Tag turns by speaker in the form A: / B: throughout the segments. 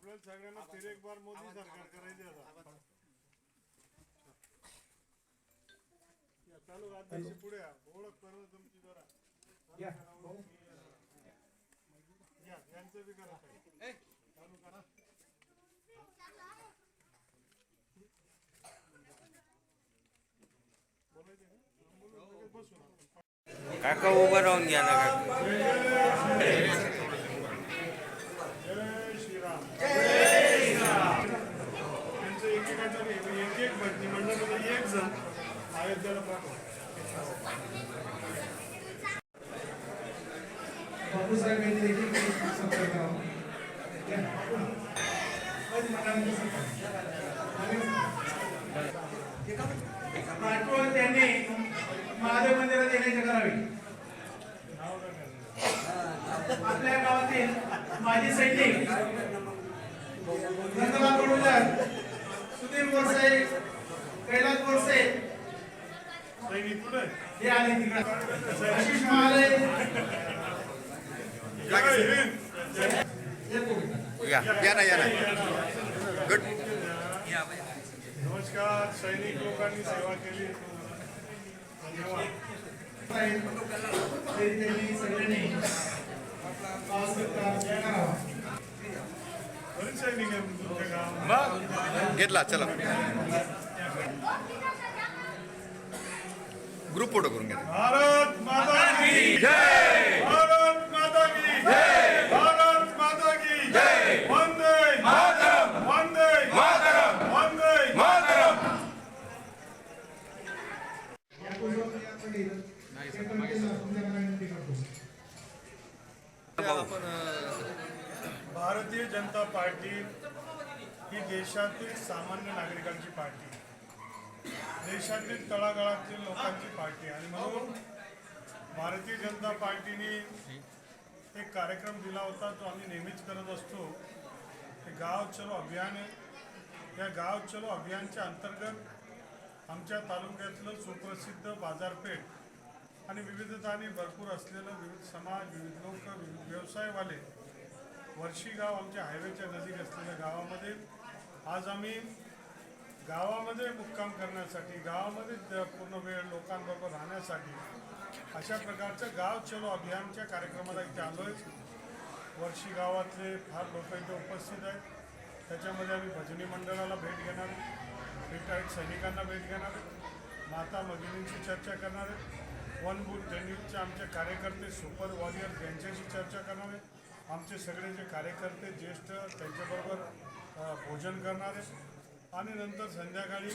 A: आपल्याला सगळ्यांना फिर एक बार मोदी सरकार करायचे आता या, चालू राज्याची पुढे या. ओळख करून तुमची जरा
B: या.
A: यांचं बी करा. चालू करा बोलायचं.
C: काका उभं राहून घ्या ना काका
A: जय श्रीराम जय श्रीराम त्यांचं एकेकाचं नाही, पण एक एक भटनी मंडळामध्ये एक जण अयोध्येला पाठवा
B: बापूसाहेब यांनी देखील संपर्क करावा. आठवण त्यांनी महादेव मंदिरात येण्याचे करावी आपल्या गावातील माजी सैनिक नंदलाल कडुलर सुधीर बोरसे कैलास बोरसे हे आले तिकडे आशिष महाले.
C: या या ना या ना. गुड
A: नमस्कार सैनिक लोकांनी सेवा केली. धन्यवाद.
C: घेतला चला. ग्रुप फ़ोटो करून घ्या.
A: भारत माता की जय! पार्टी ही देशातील सामान्य नागरिकांची पार्टी. देशातील तळागाळातील लोकांची पार्टी. आणि म्हणून भारतीय जनता पार्टीने एक कार्यक्रम दिला होता तो आम्ही नेहमीच करत असतो. हे गाव चलो अभियान आहे. या गाव चलो अभियानच्या अंतर्गत आमच्या तालुक्यातलं सुप्रसिद्ध बाजारपेठ आणि विविधताने भरपूर असलेलं विविध समाज विविध लोक विविध व्यवसायवाले वर्षी गाव आमच्या हायवेच्या नजीक असलेल्या गावामध्ये आज आम्ही गावामध्ये मुक्काम करण्यासाठी गावामध्ये पूर्ण वेळ लोकांबरोबर राहण्यासाठी अशा प्रकारचं गाव चलो अभियानच्या कार्यक्रमाला इथे आलो आहे वर्षी गावातले फार लोक इथे उपस्थित आहेत. त्याच्यामध्ये आम्ही भजनी मंडळाला भेट घेणार रिटायर्ड सैनिकांना भेट घेणार माता भगिनींची चर्चा करणार आहे. वन बुथ न्यूजचे आमचे कार्यकर्ते सुपर वॉरियर्स यांच्याशी चर्चा करणार आहे. आमचे सगळे जे कार्यकर्ते ज्येष्ठ त्यांच्याबरोबर भोजन करणारे आणि नंतर संध्याकाळी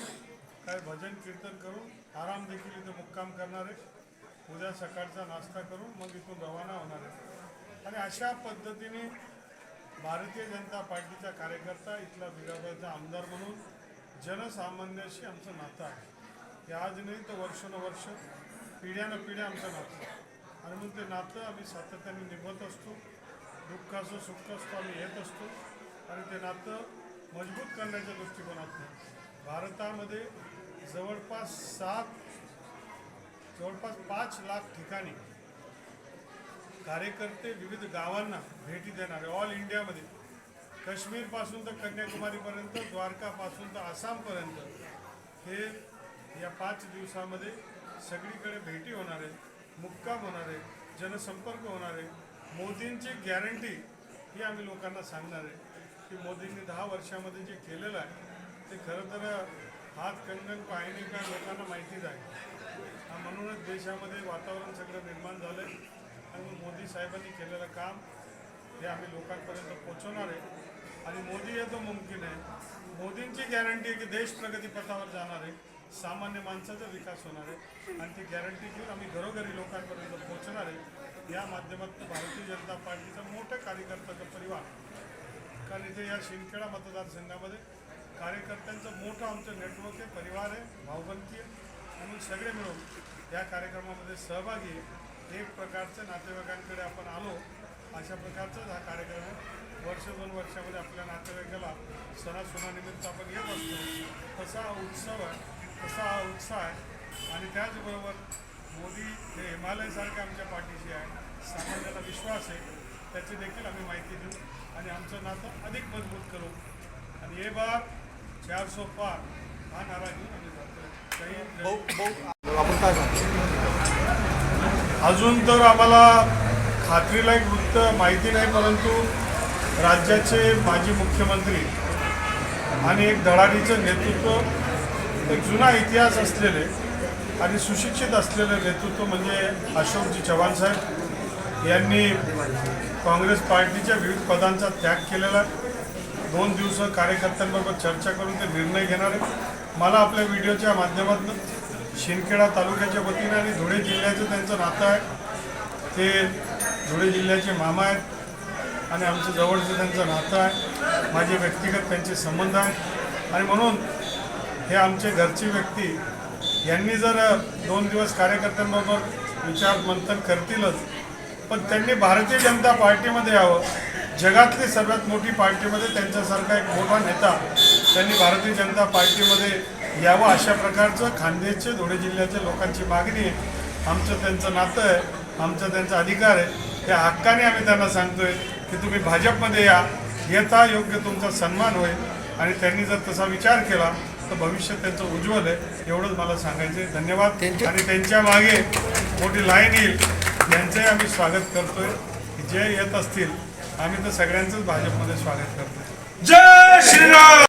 A: काय भजन कीर्तन करून आराम देखील इथे मुक्काम करणारे. उद्या सकाळचा नाश्ता करून मग इथून रवाना होणार आहे आणि अशा पद्धतीने भारतीय जनता पार्टीचा कार्यकर्ता इथला विराबाचा आमदार म्हणून जनसामान्याशी आमचं नातं आहे. हे आज नाही तर वर्षानुवर्ष पिढ्यानं पिढ्या आमचं नातं आणि मग ते नातं आम्ही सातत्याने निभत असतो. दुःखाचं सुख असतो आम्ही येत असतो. आणि ते नातं मजबूत करण्याच्या दृष्टिकोनातून भारतामध्ये जवळपास सात जवळपास पाच लाख ठिकाणी कार्यकर्ते विविध गावांना भेटी देणारे ऑल इंडियामध्ये काश्मीरपासून तर कन्याकुमारीपर्यंत द्वारकापासून तर आसामपर्यंत हे या पाच दिवसामध्ये सगळीकडे भेटी होणार आहेत मुक्काम होणार आहे जनसंपर्क होणार आहे मोदींची गॅरंटी ही आम्ही लोकांना सांगणार आहे की मोदींनी दहा वर्षामध्ये जे केलेलं आहे ते खरं तर हात कंगन पाहिणे काय लोकांना माहितीच आहे. हा म्हणूनच देशामध्ये वातावरण सगळं निर्माण झालं आहे आणि मोदी साहेबांनी केलेलं काम हे आम्ही लोकांपर्यंत पोहोचवणार आहे. आणि मोदी हे तो मुमकिन आहे. मोदींची गॅरंटी आहे की देश प्रगतीपथावर जाणार आहे. सामान्य माणसाचा विकास होणार आहे. आणि ती गॅरंटी घेऊन आम्ही घरोघरी लोकांपर्यंत पोहोचणार आहे. या माध्यमातून भारतीय जनता पार्टीचा मोठं कार्यकर्त्याचा परिवार कारण इथे या शिंदखेडा मतदारसंघामध्ये कार्यकर्त्यांचं मोठं आमचं नेटवर्क आहे परिवार आहे भाऊबंदी आहे. म्हणून सगळे मिळून या कार्यक्रमामध्ये सहभागी एक प्रकारचं नातेवाईकांकडे आपण आलो अशा प्रकारचाच हा कार्यक्रम आहे. वर्ष दोन वर्षामध्ये आपल्या नातेवाईकाला सणासुनानिमित्त आपण येत असतो. तसा हा उत्सव आहे तसा हा उत्साह आहे. आणि त्याचबरोबर मोदी हे हिमालयसारख्या आमच्या पाठीशी आहे सामान्याला विश्वास आहे. त्याची देखील आम्ही माहिती देऊ आणि आमचं नातं अधिक मजबूत करू. आणि हे बार चार सो पार हा नारा घेऊन आम्ही.
C: आपण काय सांगतो
A: अजून तर आम्हाला खात्रीलायक वृत्त माहिती नाही परंतु राज्याचे माजी मुख्यमंत्री आणि एक धडाडीचं नेतृत्व एक जुना इतिहास असलेले आणि सुशिक्षित असलेले नेतृत्व म्हणजे अशोकजी चव्हाण साहेब. यांनी काँग्रेस पार्टीच्या विविध पदांचा त्याग केलेला. आहे. दोन दिवस कार्यकर्त्यांबरोबर चर्चा करून ते निर्णय घेणारे मला आपल्या व्हिडिओच्या माध्यमातून शिंदखेडा तालुक्याच्या वतीनं आणि धुळे जिल्ह्याचं त्यांचं नातं आहे. ते धुळे जिल्ह्याचे मामा आहेत. आणि आमचं जवळचं त्यांचं नातं आहे. माझे व्यक्तिगत त्यांचे संबंध आहेत. आणि म्हणून हे आमचे घरची व्यक्ती यांनी जर दोन दिवस कार्यकर्त्यांबरोबर विचार मंथन करतीलच पण त्यांनी भारतीय जनता पार्टीमध्ये यावं. जगातली सर्वात मोठी पार्टीमध्ये त्यांच्यासारखा एक मोठा नेता त्यांनी भारतीय जनता पार्टीमध्ये यावं अशा प्रकारचं खानदेशचे धुळे जिल्ह्याच्या लोकांची मागणी आहे. आमचं त्यांचं नातं आहे आमचा त्यांचा अधिकार आहे. त्या हक्काने आम्ही त्यांना सांगतोय की तुम्ही भाजपमध्ये या येता योग्य तुमचा सन्मान होईल. आणि त्यांनी जर तसा विचार केला तर भविष्य त्यांचं उज्ज्वल आहे एवढंच मला सांगायचं आहे धन्यवाद आणि त्यांच्या मागे मोठी लाईन येईल. यांचंही आम्ही स्वागत करतोय. जे येत असतील आम्ही तर सगळ्यांचंच भाजपमध्ये स्वागत करतोय.
D: जय श्रीराम!